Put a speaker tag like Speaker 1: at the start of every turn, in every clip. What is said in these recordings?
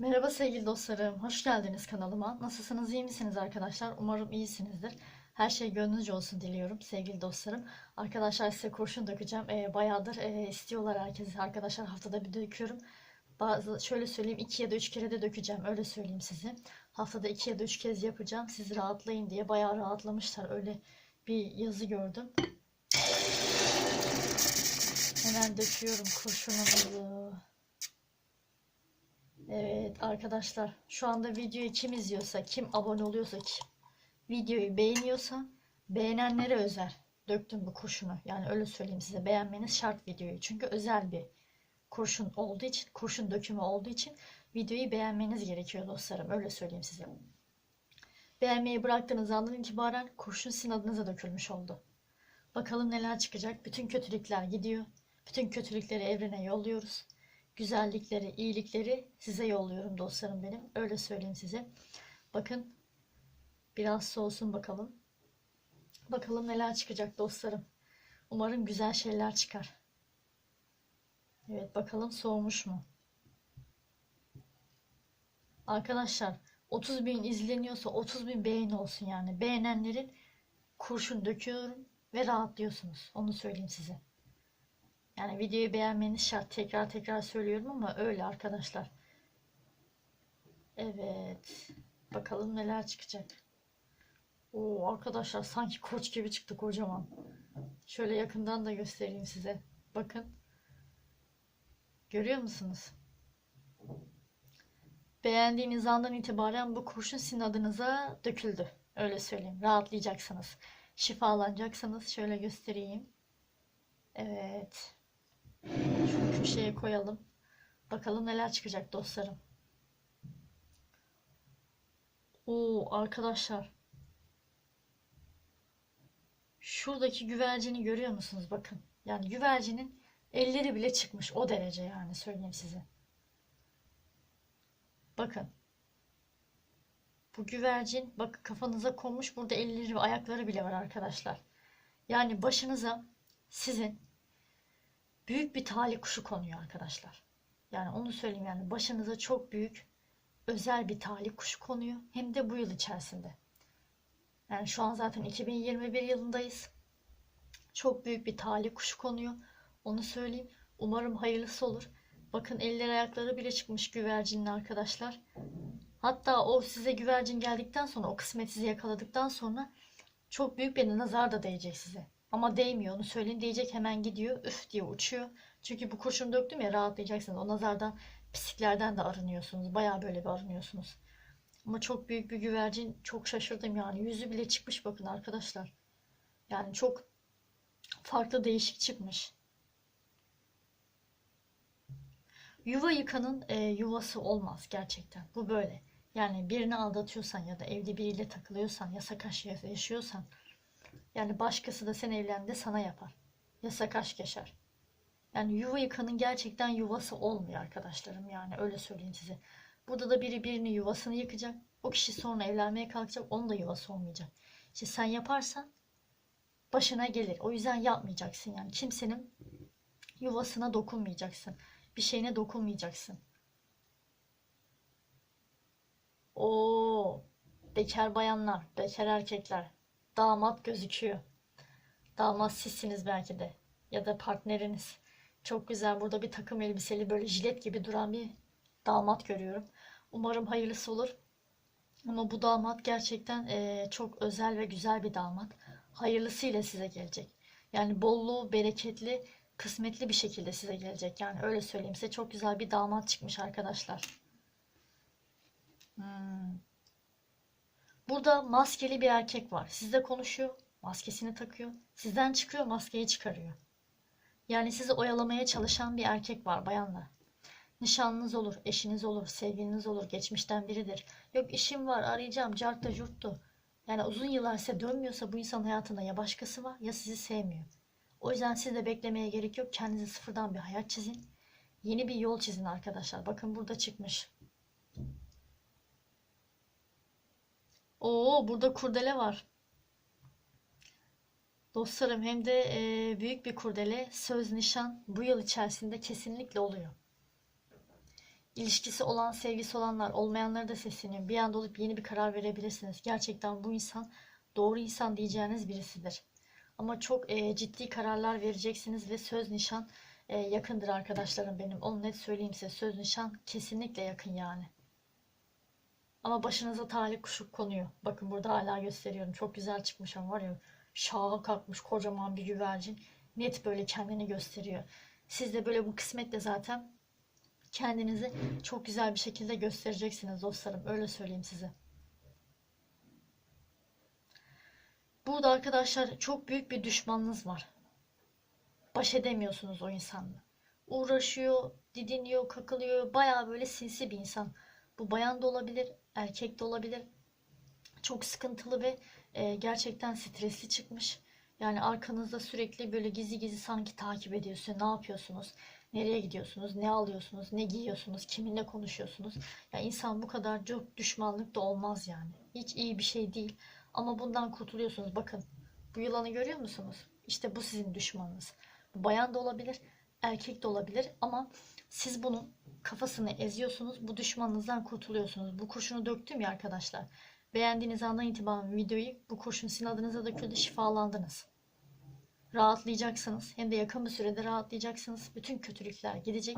Speaker 1: Merhaba sevgili dostlarım, hoş geldiniz kanalıma. Nasılsınız, iyi misiniz arkadaşlar? Umarım iyisinizdir. Her şey gönlünüzce olsun diliyorum sevgili dostlarım. Arkadaşlar size kurşun dökeceğim. Ee, bayağıdır e, istiyorlar herkes. Arkadaşlar haftada bir döküyorum. Bazı şöyle söyleyeyim iki ya da üç kere de dökeceğim. Öyle söyleyeyim size. Haftada iki ya da üç kez yapacağım. Siz rahatlayın diye bayağı rahatlamışlar. Öyle bir yazı gördüm. Hemen döküyorum kurşunumuzu. Evet arkadaşlar şu anda videoyu kim izliyorsa kim abone oluyorsa kim videoyu beğeniyorsa beğenenlere özel döktüm bu kurşunu. Yani öyle söyleyeyim size beğenmeniz şart videoyu. Çünkü özel bir kurşun olduğu için kurşun dökümü olduğu için videoyu beğenmeniz gerekiyor dostlarım. Öyle söyleyeyim size. Beğenmeyi bıraktığınız andan itibaren kurşun sizin adınıza dökülmüş oldu. Bakalım neler çıkacak. Bütün kötülükler gidiyor. Bütün kötülükleri evrene yolluyoruz güzellikleri, iyilikleri size yolluyorum dostlarım benim. Öyle söyleyeyim size. Bakın biraz soğusun bakalım. Bakalım neler çıkacak dostlarım. Umarım güzel şeyler çıkar. Evet bakalım soğumuş mu? Arkadaşlar 30 bin izleniyorsa 30 bin beğeni olsun yani. Beğenenlerin kurşun döküyorum ve rahatlıyorsunuz. Onu söyleyeyim size. Yani videoyu beğenmeniz şart. Tekrar tekrar söylüyorum ama öyle arkadaşlar. Evet. Bakalım neler çıkacak. Oo arkadaşlar sanki koç gibi çıktı kocaman. Şöyle yakından da göstereyim size. Bakın. Görüyor musunuz? Beğendiğiniz andan itibaren bu kurşun sizin adınıza döküldü. Öyle söyleyeyim. Rahatlayacaksınız. Şifalanacaksınız. Şöyle göstereyim. Evet. Şunu köşeye koyalım. Bakalım neler çıkacak dostlarım. Oo arkadaşlar. Şuradaki güvercini görüyor musunuz? Bakın. Yani güvercinin elleri bile çıkmış. O derece yani söyleyeyim size. Bakın. Bu güvercin bak kafanıza konmuş. Burada elleri ve ayakları bile var arkadaşlar. Yani başınıza sizin büyük bir talih kuşu konuyor arkadaşlar. Yani onu söyleyeyim yani başınıza çok büyük özel bir talih kuşu konuyor. Hem de bu yıl içerisinde. Yani şu an zaten 2021 yılındayız. Çok büyük bir talih kuşu konuyor. Onu söyleyeyim. Umarım hayırlısı olur. Bakın eller ayakları bile çıkmış güvercinin arkadaşlar. Hatta o size güvercin geldikten sonra o kısmet sizi yakaladıktan sonra çok büyük bir nazar da değecek size. Ama değmiyor onu söyleyin. Değecek hemen gidiyor. Üf diye uçuyor. Çünkü bu kurşunu döktüm ya rahatlayacaksınız. O nazardan pisliklerden de arınıyorsunuz. Baya böyle bir arınıyorsunuz. Ama çok büyük bir güvercin. Çok şaşırdım yani. Yüzü bile çıkmış bakın arkadaşlar. Yani çok farklı değişik çıkmış. Yuva yıkanın e, yuvası olmaz gerçekten. Bu böyle. Yani birini aldatıyorsan ya da evde biriyle takılıyorsan, yasak aşk yaşıyorsan yani başkası da sen evlendi sana yapar. Yasak aşk yaşar. Yani yuva yıkanın gerçekten yuvası olmuyor arkadaşlarım. Yani öyle söyleyeyim size. Burada da biri birinin yuvasını yıkacak. O kişi sonra evlenmeye kalkacak. Onun da yuvası olmayacak. İşte sen yaparsan başına gelir. O yüzden yapmayacaksın yani. Kimsenin yuvasına dokunmayacaksın. Bir şeyine dokunmayacaksın. O bekar bayanlar, bekar erkekler damat gözüküyor. Damat sizsiniz belki de. Ya da partneriniz. Çok güzel burada bir takım elbiseli böyle jilet gibi duran bir damat görüyorum. Umarım hayırlısı olur. Ama bu damat gerçekten e, çok özel ve güzel bir damat. Hayırlısıyla size gelecek. Yani bollu, bereketli, kısmetli bir şekilde size gelecek. Yani öyle söyleyeyim size çok güzel bir damat çıkmış arkadaşlar. Hmm. Burada maskeli bir erkek var. Sizle konuşuyor, maskesini takıyor. Sizden çıkıyor, maskeyi çıkarıyor. Yani sizi oyalamaya çalışan bir erkek var bayanlar. Nişanlınız olur, eşiniz olur, sevgiliniz olur, geçmişten biridir. Yok işim var, arayacağım, cartta curttu. Yani uzun yıllar size dönmüyorsa bu insan hayatında ya başkası var ya sizi sevmiyor. O yüzden siz de beklemeye gerek yok. Kendinize sıfırdan bir hayat çizin. Yeni bir yol çizin arkadaşlar. Bakın burada çıkmış. Oo burada kurdele var. Dostlarım hem de e, büyük bir kurdele söz nişan bu yıl içerisinde kesinlikle oluyor. İlişkisi olan, sevgisi olanlar, olmayanlara da sesleniyorum. Bir anda olup yeni bir karar verebilirsiniz. Gerçekten bu insan doğru insan diyeceğiniz birisidir. Ama çok e, ciddi kararlar vereceksiniz ve söz nişan e, yakındır arkadaşlarım benim. Onu net söyleyeyim size. Söz nişan kesinlikle yakın yani. Ama başınıza talih kuşu konuyor. Bakın burada hala gösteriyorum. Çok güzel çıkmış ama var ya şaha kalkmış kocaman bir güvercin. Net böyle kendini gösteriyor. Siz de böyle bu kısmetle zaten kendinizi çok güzel bir şekilde göstereceksiniz dostlarım. Öyle söyleyeyim size. Burada arkadaşlar çok büyük bir düşmanınız var. Baş edemiyorsunuz o insanla. Uğraşıyor, didiniyor, kakılıyor. Baya böyle sinsi bir insan. Bu bayan da olabilir, erkek de olabilir. Çok sıkıntılı ve e, gerçekten stresli çıkmış. Yani arkanızda sürekli böyle gizli gizli sanki takip ediyorsun. Ne yapıyorsunuz? Nereye gidiyorsunuz? Ne alıyorsunuz? Ne giyiyorsunuz? Kiminle konuşuyorsunuz? Ya insan bu kadar çok düşmanlık da olmaz yani. Hiç iyi bir şey değil. Ama bundan kurtuluyorsunuz. Bakın bu yılanı görüyor musunuz? İşte bu sizin düşmanınız. Bu bayan da olabilir, erkek de olabilir ama siz bunun kafasını eziyorsunuz. Bu düşmanınızdan kurtuluyorsunuz. Bu kurşunu döktüm ya arkadaşlar. Beğendiğiniz andan itibaren videoyu bu kurşun sizin adınıza döküldü. Şifalandınız. Rahatlayacaksınız. Hem de yakın bir sürede rahatlayacaksınız. Bütün kötülükler gidecek.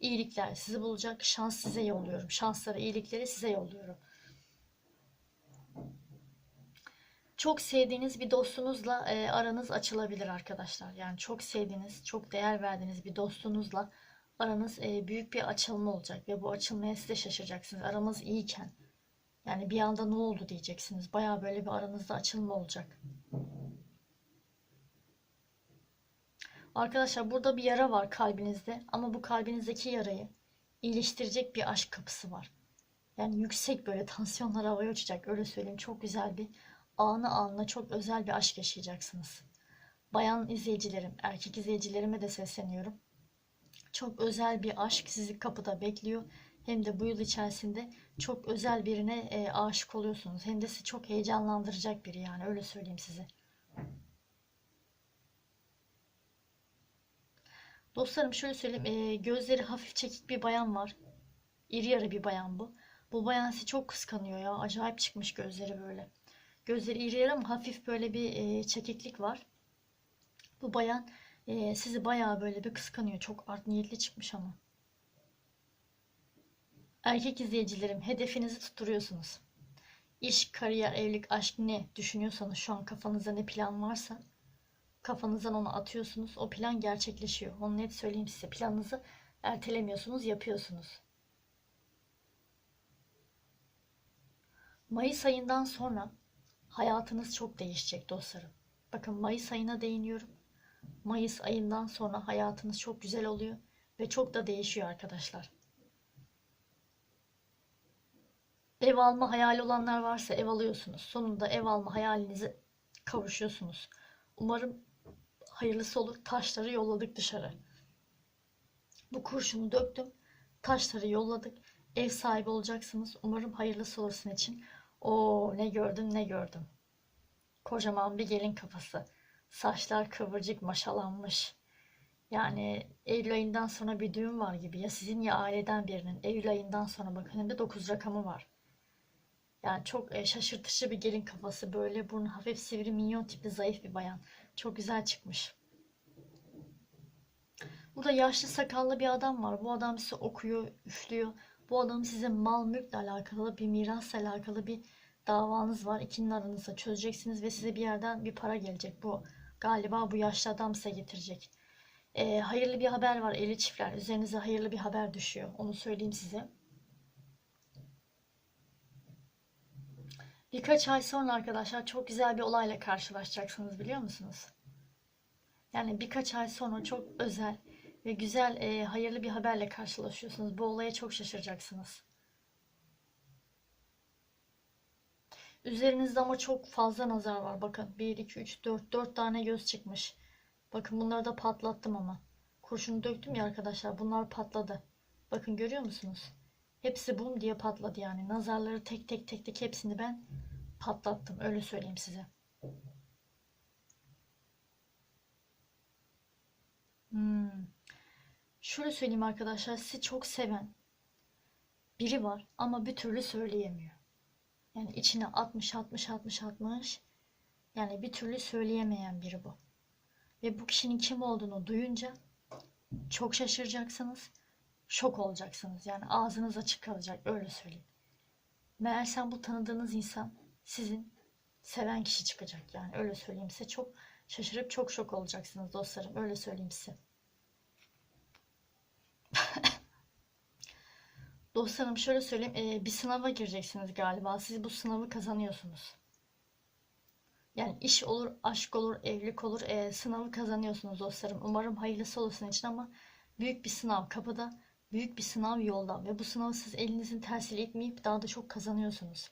Speaker 1: İyilikler sizi bulacak. Şans size yolluyorum. Şansları, iyilikleri size yolluyorum. Çok sevdiğiniz bir dostunuzla e, aranız açılabilir arkadaşlar. Yani çok sevdiğiniz, çok değer verdiğiniz bir dostunuzla aranız e, büyük bir açılma olacak ve bu açılmaya siz de şaşıracaksınız. Aramız iyiyken. Yani bir anda ne oldu diyeceksiniz. Baya böyle bir aranızda açılma olacak. Arkadaşlar burada bir yara var kalbinizde ama bu kalbinizdeki yarayı iyileştirecek bir aşk kapısı var. Yani yüksek böyle tansiyonlar havaya uçacak öyle söyleyeyim. Çok güzel bir anı anına çok özel bir aşk yaşayacaksınız. Bayan izleyicilerim, erkek izleyicilerime de sesleniyorum. Çok özel bir aşk sizi kapıda bekliyor. Hem de bu yıl içerisinde çok özel birine e, aşık oluyorsunuz. Hem de sizi çok heyecanlandıracak biri yani öyle söyleyeyim size. Dostlarım şöyle söyleyeyim. e, gözleri hafif çekik bir bayan var. İri yarı bir bayan bu. Bu bayan sizi çok kıskanıyor ya. Acayip çıkmış gözleri böyle. Gözleri iri yarı ama hafif böyle bir e, çekiklik var. Bu bayan e, sizi bayağı böyle bir kıskanıyor. Çok art niyetli çıkmış ama. Erkek izleyicilerim hedefinizi tutturuyorsunuz. İş, kariyer, evlilik, aşk ne düşünüyorsanız şu an kafanızda ne plan varsa kafanızdan onu atıyorsunuz. O plan gerçekleşiyor. Onu net söyleyeyim size. Planınızı ertelemiyorsunuz, yapıyorsunuz. Mayıs ayından sonra hayatınız çok değişecek dostlarım. Bakın Mayıs ayına değiniyorum. Mayıs ayından sonra hayatınız çok güzel oluyor ve çok da değişiyor arkadaşlar. Ev alma hayali olanlar varsa ev alıyorsunuz. Sonunda ev alma hayalinizi kavuşuyorsunuz. Umarım hayırlısı olur. Taşları yolladık dışarı. Bu kurşunu döktüm. Taşları yolladık. Ev sahibi olacaksınız. Umarım hayırlısı olursun için. O ne gördüm ne gördüm. Kocaman bir gelin kafası. Saçlar kıvırcık maşalanmış. Yani Eylül ayından sonra bir düğün var gibi. Ya sizin ya aileden birinin. Eylül ayından sonra bakın hem de 9 rakamı var. Yani çok e, şaşırtıcı bir gelin kafası. Böyle burnu hafif sivri minyon tipli zayıf bir bayan. Çok güzel çıkmış. Burada yaşlı sakallı bir adam var. Bu adam size okuyor, üflüyor. Bu adam size mal mülkle alakalı bir mirasla alakalı bir davanız var. İkinin aranızda çözeceksiniz ve size bir yerden bir para gelecek. Bu galiba bu yaşlı adam size getirecek. Ee, hayırlı bir haber var eli çiftler. Üzerinize hayırlı bir haber düşüyor. Onu söyleyeyim size. Birkaç ay sonra arkadaşlar çok güzel bir olayla karşılaşacaksınız biliyor musunuz? Yani birkaç ay sonra çok özel ve güzel, e, hayırlı bir haberle karşılaşıyorsunuz. Bu olaya çok şaşıracaksınız. Üzerinizde ama çok fazla nazar var. Bakın 1, 2, 3, 4, 4 tane göz çıkmış. Bakın bunları da patlattım ama. Kurşunu döktüm ya arkadaşlar. Bunlar patladı. Bakın görüyor musunuz? Hepsi bum diye patladı yani. Nazarları tek tek tek tek hepsini ben patlattım. Öyle söyleyeyim size. Hmm. Şöyle söyleyeyim arkadaşlar. Sizi çok seven, biri var ama bir türlü söyleyemiyor. Yani içine 60 60 60 60 yani bir türlü söyleyemeyen biri bu. Ve bu kişinin kim olduğunu duyunca çok şaşıracaksınız. Şok olacaksınız. Yani ağzınız açık kalacak öyle söyleyeyim. Meğersem bu tanıdığınız insan sizin seven kişi çıkacak yani öyle söyleyeyim size. Çok şaşırıp çok şok olacaksınız dostlarım öyle söyleyeyim size. Dostlarım şöyle söyleyeyim eee, bir sınava gireceksiniz galiba. Siz bu sınavı kazanıyorsunuz. Yani iş olur, aşk olur, evlilik olur. eee, sınavı kazanıyorsunuz dostlarım. Umarım hayırlısı olsun için ama büyük bir sınav kapıda, büyük bir sınav yolda ve bu sınavı siz elinizin tersiyle itmeyip daha da çok kazanıyorsunuz.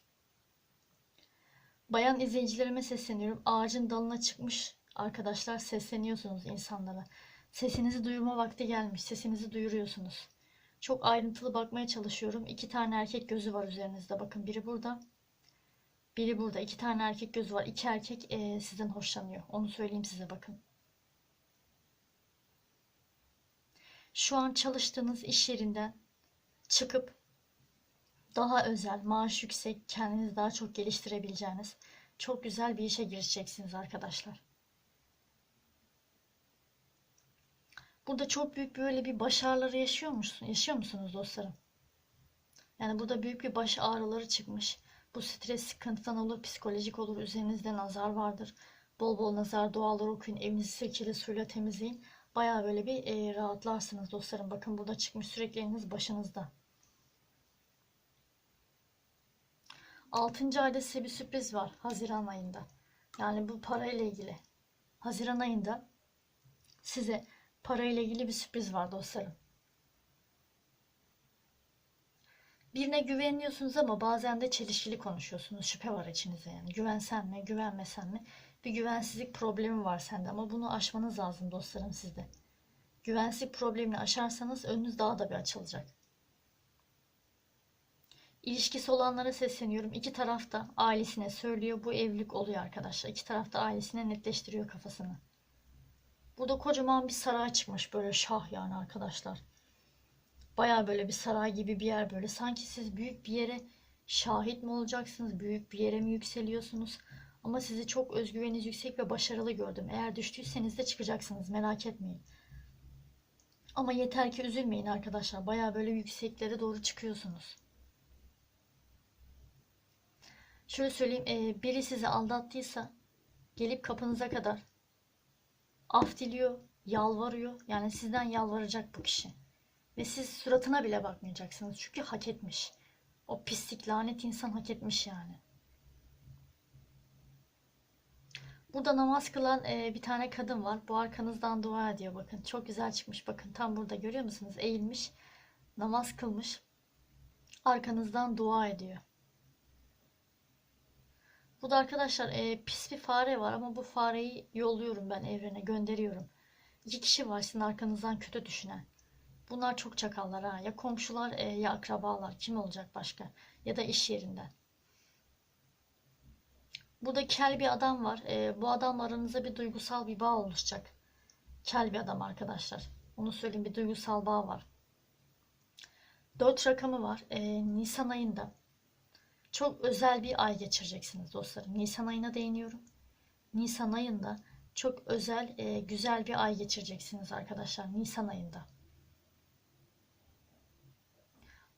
Speaker 1: Bayan izleyicilerime sesleniyorum. Ağacın dalına çıkmış arkadaşlar sesleniyorsunuz insanlara. Sesinizi duyurma vakti gelmiş. Sesinizi duyuruyorsunuz. Çok ayrıntılı bakmaya çalışıyorum. İki tane erkek gözü var üzerinizde. Bakın biri burada. Biri burada. İki tane erkek gözü var. İki erkek eee, sizden hoşlanıyor. Onu söyleyeyim size bakın. Şu an çalıştığınız iş yerinden çıkıp daha özel, maaş yüksek, kendinizi daha çok geliştirebileceğiniz çok güzel bir işe girişeceksiniz arkadaşlar. Burada çok büyük böyle bir baş ağrıları yaşıyor musun? Yaşıyor musunuz dostlarım? Yani burada büyük bir baş ağrıları çıkmış. Bu stres sıkıntıdan olur, psikolojik olur, üzerinizde nazar vardır. Bol bol nazar dualar okuyun, evinizi sirkeli suyla temizleyin. Bayağı böyle bir e, rahatlarsınız dostlarım. Bakın burada çıkmış sürekli eliniz başınızda. 6. ayda size bir sürpriz var Haziran ayında. Yani bu parayla ilgili. Haziran ayında size parayla ilgili bir sürpriz var dostlarım. Birine güveniyorsunuz ama bazen de çelişkili konuşuyorsunuz. Şüphe var içinizde yani. Güvensen mi, güvenmesen mi? Bir güvensizlik problemi var sende ama bunu aşmanız lazım dostlarım sizde. Güvensizlik problemini aşarsanız önünüz daha da bir açılacak. İlişkisi olanlara sesleniyorum. İki taraf da ailesine söylüyor. Bu evlilik oluyor arkadaşlar. İki taraf da ailesine netleştiriyor kafasını. Burada kocaman bir saray çıkmış. Böyle şah yani arkadaşlar. Baya böyle bir saray gibi bir yer böyle. Sanki siz büyük bir yere şahit mi olacaksınız? Büyük bir yere mi yükseliyorsunuz? Ama sizi çok özgüveniniz yüksek ve başarılı gördüm. Eğer düştüyseniz de çıkacaksınız. Merak etmeyin. Ama yeter ki üzülmeyin arkadaşlar. Baya böyle yükseklere doğru çıkıyorsunuz. Şöyle söyleyeyim. e, biri sizi aldattıysa gelip kapınıza kadar af diliyor, yalvarıyor. Yani sizden yalvaracak bu kişi. Ve siz suratına bile bakmayacaksınız. Çünkü hak etmiş. O pislik, lanet insan hak etmiş yani. Burada namaz kılan e, bir tane kadın var. Bu arkanızdan dua ediyor bakın. Çok güzel çıkmış bakın. Tam burada görüyor musunuz? Eğilmiş. Namaz kılmış. Arkanızdan dua ediyor. Burada arkadaşlar e, pis bir fare var ama bu fareyi yolluyorum ben evrene gönderiyorum. İki kişi var sizin arkanızdan kötü düşünen. Bunlar çok çakallar ha. Ya komşular e, ya akrabalar. Kim olacak başka? Ya da iş yerinden. Burada kel bir adam var. E, bu adamla aranızda bir duygusal bir bağ oluşacak. Kel bir adam arkadaşlar. Onu söyleyeyim bir duygusal bağ var. 4 rakamı var. E, Nisan ayında. Çok özel bir ay geçireceksiniz dostlarım. Nisan ayına değiniyorum. Nisan ayında çok özel, e, güzel bir ay geçireceksiniz arkadaşlar. Nisan ayında.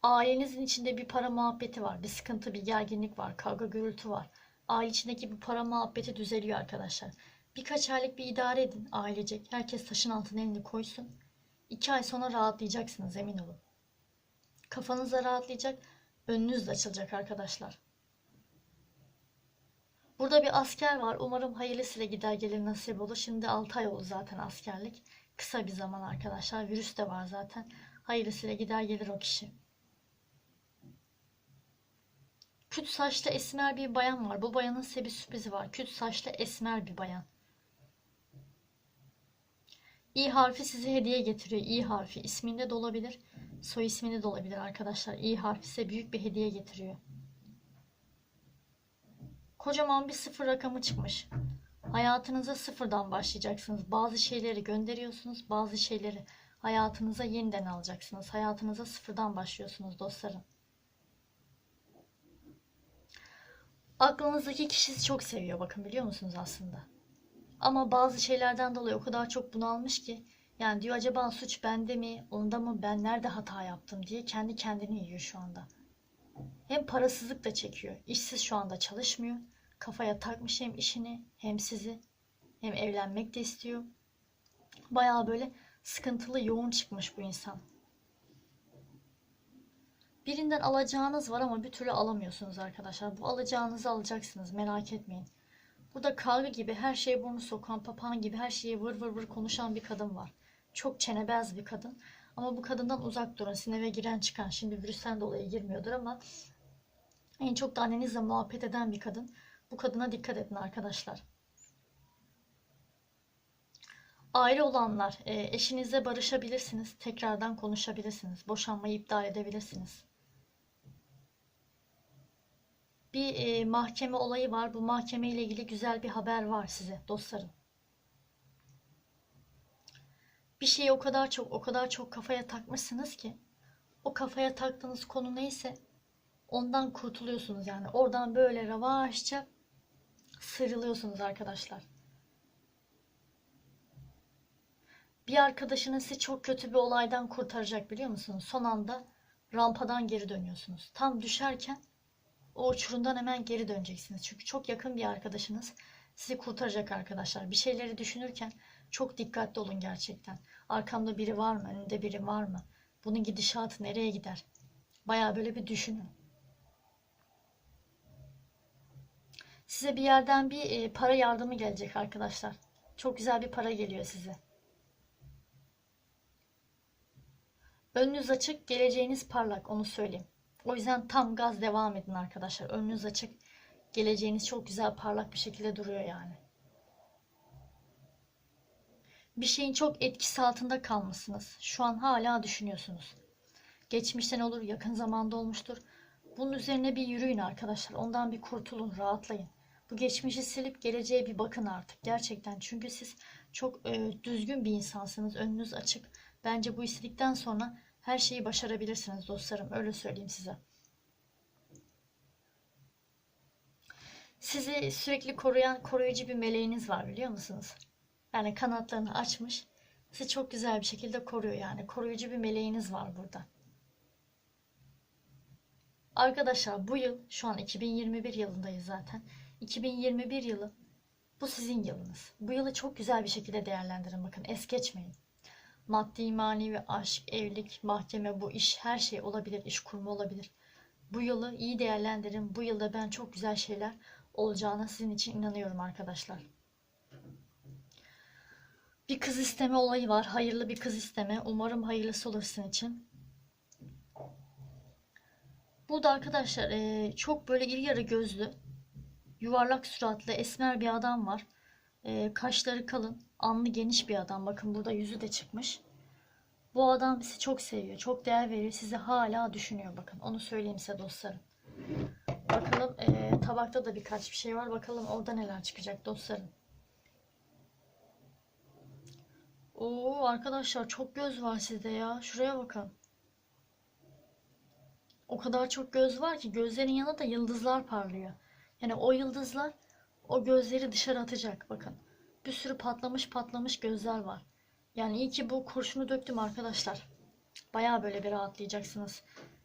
Speaker 1: Ailenizin içinde bir para muhabbeti var. Bir sıkıntı, bir gerginlik var. Kavga, gürültü var. Aile içindeki bir para muhabbeti düzeliyor arkadaşlar. Birkaç aylık bir idare edin ailecek. Herkes taşın altına elini koysun. İki ay sonra rahatlayacaksınız emin olun. Kafanız da rahatlayacak. Önünüz de açılacak arkadaşlar. Burada bir asker var. Umarım hayırlısıyla gider gelir nasip olur. Şimdi 6 ay oldu zaten askerlik. Kısa bir zaman arkadaşlar. Virüs de var zaten. Hayırlısıyla gider gelir o kişi. Küt saçlı esmer bir bayan var. Bu bayanın size bir sürprizi var. Küt saçlı esmer bir bayan. İ harfi size hediye getiriyor. İ harfi isminde de olabilir soy ismini de olabilir arkadaşlar. İ harfi size büyük bir hediye getiriyor. Kocaman bir sıfır rakamı çıkmış. Hayatınıza sıfırdan başlayacaksınız. Bazı şeyleri gönderiyorsunuz, bazı şeyleri hayatınıza yeniden alacaksınız. Hayatınıza sıfırdan başlıyorsunuz dostlarım. Aklınızdaki kişisi çok seviyor bakın biliyor musunuz aslında. Ama bazı şeylerden dolayı o kadar çok bunalmış ki yani diyor acaba suç bende mi, onda mı, ben nerede hata yaptım diye kendi kendini yiyor şu anda. Hem parasızlık da çekiyor. İşsiz şu anda çalışmıyor. Kafaya takmış hem işini hem sizi hem evlenmek de istiyor. Bayağı böyle sıkıntılı, yoğun çıkmış bu insan. Birinden alacağınız var ama bir türlü alamıyorsunuz arkadaşlar. Bu alacağınızı alacaksınız merak etmeyin. Burada kavga gibi her şeye burnu sokan, papağan gibi her şeyi vır vır vır konuşan bir kadın var. Çok çenebez bir kadın. Ama bu kadından uzak durun. Sizin eve giren çıkan. Şimdi virüsten dolayı girmiyordur ama en çok da annenizle muhabbet eden bir kadın. Bu kadına dikkat edin arkadaşlar. Aile olanlar, e, eşinizle barışabilirsiniz. Tekrardan konuşabilirsiniz. Boşanmayı iptal edebilirsiniz. Bir e, mahkeme olayı var. Bu mahkeme ile ilgili güzel bir haber var size dostlarım. Bir şeyi o kadar çok o kadar çok kafaya takmışsınız ki o kafaya taktığınız konu neyse ondan kurtuluyorsunuz yani. Oradan böyle yavaşça sıyrılıyorsunuz arkadaşlar. Bir arkadaşınız sizi çok kötü bir olaydan kurtaracak biliyor musunuz? Son anda rampadan geri dönüyorsunuz. Tam düşerken o uçurumdan hemen geri döneceksiniz. Çünkü çok yakın bir arkadaşınız sizi kurtaracak arkadaşlar. Bir şeyleri düşünürken çok dikkatli olun gerçekten. Arkamda biri var mı? Önünde biri var mı? Bunun gidişatı nereye gider? Baya böyle bir düşünün. Size bir yerden bir e, para yardımı gelecek arkadaşlar. Çok güzel bir para geliyor size. Önünüz açık, geleceğiniz parlak onu söyleyeyim. O yüzden tam gaz devam edin arkadaşlar. Önünüz açık, geleceğiniz çok güzel parlak bir şekilde duruyor yani. Bir şeyin çok etkisi altında kalmışsınız. Şu an hala düşünüyorsunuz. Geçmişten olur, yakın zamanda olmuştur. Bunun üzerine bir yürüyün arkadaşlar. Ondan bir kurtulun, rahatlayın. Bu geçmişi silip geleceğe bir bakın artık. Gerçekten çünkü siz çok e, düzgün bir insansınız. Önünüz açık. Bence bu istedikten sonra her şeyi başarabilirsiniz dostlarım. Öyle söyleyeyim size. Sizi sürekli koruyan koruyucu bir meleğiniz var biliyor musunuz? Yani kanatlarını açmış. Sizi çok güzel bir şekilde koruyor yani. Koruyucu bir meleğiniz var burada. Arkadaşlar bu yıl şu an 2021 yılındayız zaten. 2021 yılı bu sizin yılınız. Bu yılı çok güzel bir şekilde değerlendirin bakın es geçmeyin. Maddi, manevi, aşk, evlilik, mahkeme, bu iş her şey olabilir. iş kurma olabilir. Bu yılı iyi değerlendirin. Bu yılda ben çok güzel şeyler olacağına sizin için inanıyorum arkadaşlar. Bir kız isteme olayı var. Hayırlı bir kız isteme. Umarım hayırlısı olur sizin için. Burada arkadaşlar eee, çok böyle iri yarı gözlü, yuvarlak suratlı, esmer bir adam var. Eee, kaşları kalın, alnı geniş bir adam. Bakın burada yüzü de çıkmış. Bu adam sizi çok seviyor, çok değer veriyor. Sizi hala düşünüyor bakın. Onu söyleyeyim size dostlarım. Bakalım eee, tabakta da birkaç bir şey var. Bakalım orada neler çıkacak dostlarım. Oo arkadaşlar çok göz var sizde ya. Şuraya bakın. O kadar çok göz var ki gözlerin yanında da yıldızlar parlıyor. Yani o yıldızlar o gözleri dışarı atacak bakın. Bir sürü patlamış patlamış gözler var. Yani iyi ki bu kurşunu döktüm arkadaşlar. Baya böyle bir rahatlayacaksınız.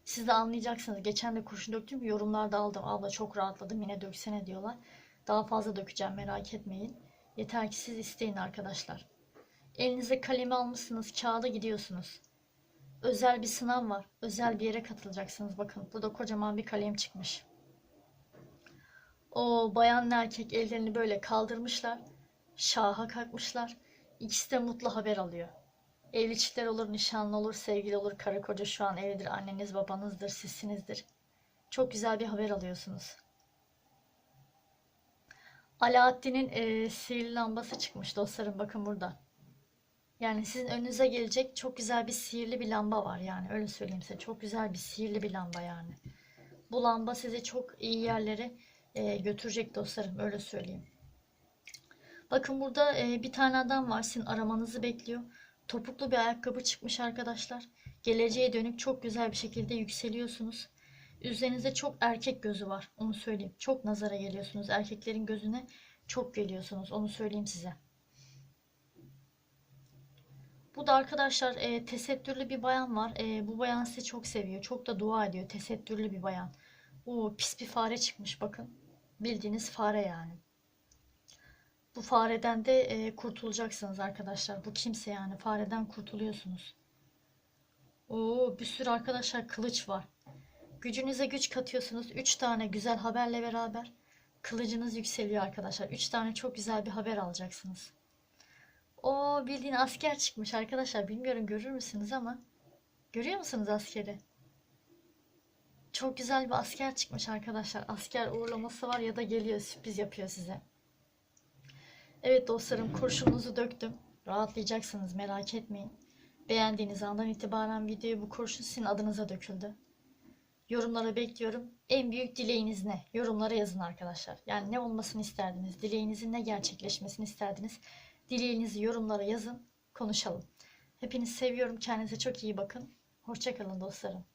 Speaker 1: Siz de anlayacaksınız. Geçen de kurşun döktüm yorumlarda aldım. Abla çok rahatladım yine döksene diyorlar. Daha fazla dökeceğim merak etmeyin. Yeter ki siz isteyin arkadaşlar. Elinize kalemi almışsınız, kağıda gidiyorsunuz. Özel bir sınav var. Özel bir yere katılacaksınız. Bakın burada kocaman bir kalem çıkmış. O bayan erkek ellerini böyle kaldırmışlar. Şaha kalkmışlar. İkisi de mutlu haber alıyor. Evli çiftler olur, nişanlı olur, sevgili olur, karı koca şu an evlidir. Anneniz babanızdır, sizsinizdir. Çok güzel bir haber alıyorsunuz. Alaaddin'in e, sihirli lambası çıkmış dostlarım bakın burada. Yani sizin önünüze gelecek çok güzel bir sihirli bir lamba var yani öyle söyleyeyim size. Çok güzel bir sihirli bir lamba yani. Bu lamba sizi çok iyi yerlere e, götürecek dostlarım öyle söyleyeyim. Bakın burada e, bir tane adam var sizin aramanızı bekliyor. Topuklu bir ayakkabı çıkmış arkadaşlar. Geleceğe dönük çok güzel bir şekilde yükseliyorsunuz. Üzerinizde çok erkek gözü var. Onu söyleyeyim. Çok nazara geliyorsunuz. Erkeklerin gözüne çok geliyorsunuz. Onu söyleyeyim size. Bu da arkadaşlar e, tesettürlü bir bayan var. E, bu bayan sizi çok seviyor. Çok da dua ediyor. Tesettürlü bir bayan. Oo, pis bir fare çıkmış bakın. Bildiğiniz fare yani. Bu fareden de e, kurtulacaksınız arkadaşlar. Bu kimse yani fareden kurtuluyorsunuz. Oo, bir sürü arkadaşlar kılıç var. Gücünüze güç katıyorsunuz. 3 tane güzel haberle beraber kılıcınız yükseliyor arkadaşlar. 3 tane çok güzel bir haber alacaksınız. O bildiğin asker çıkmış arkadaşlar. Bilmiyorum görür müsünüz ama görüyor musunuz askeri? Çok güzel bir asker çıkmış arkadaşlar. Asker uğurlaması var ya da geliyor sürpriz yapıyor size. Evet dostlarım kurşununuzu döktüm. Rahatlayacaksınız merak etmeyin. Beğendiğiniz andan itibaren videoya bu kurşun sizin adınıza döküldü. Yorumlara bekliyorum. En büyük dileğiniz ne? Yorumlara yazın arkadaşlar. Yani ne olmasını isterdiniz? Dileğinizin ne gerçekleşmesini isterdiniz? Dileğinizi yorumlara yazın. Konuşalım. Hepinizi seviyorum. Kendinize çok iyi bakın. Hoşçakalın dostlarım.